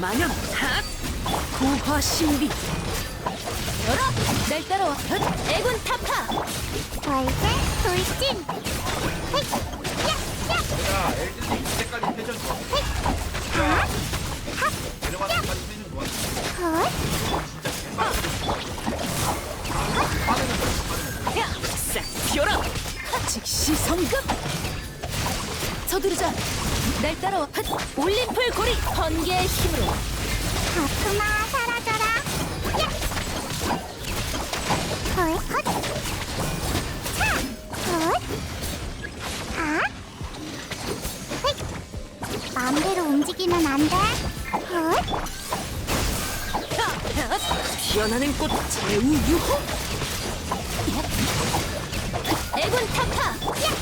만연 핫 구화 신비 열어! 날 따라와! 헛! 애군 타파! 월세 돌진 휙! 야! 야! 야, 애들이 이때까지 패션 좋아. 하! 내려가서 까지 패션 좋아. 헛! 야! 싹 튀어라 즉시 성급 서두르자! 날 따라와! 헛! 올림플 고리! 번개의 힘으로! 아프마 사라져라 야! 헐 헛! 차! 헛! 아! 휙! 마음대로 움직이면 안 돼. 헛! 피어나는 꽃 제우 유호 애군 타파! 야!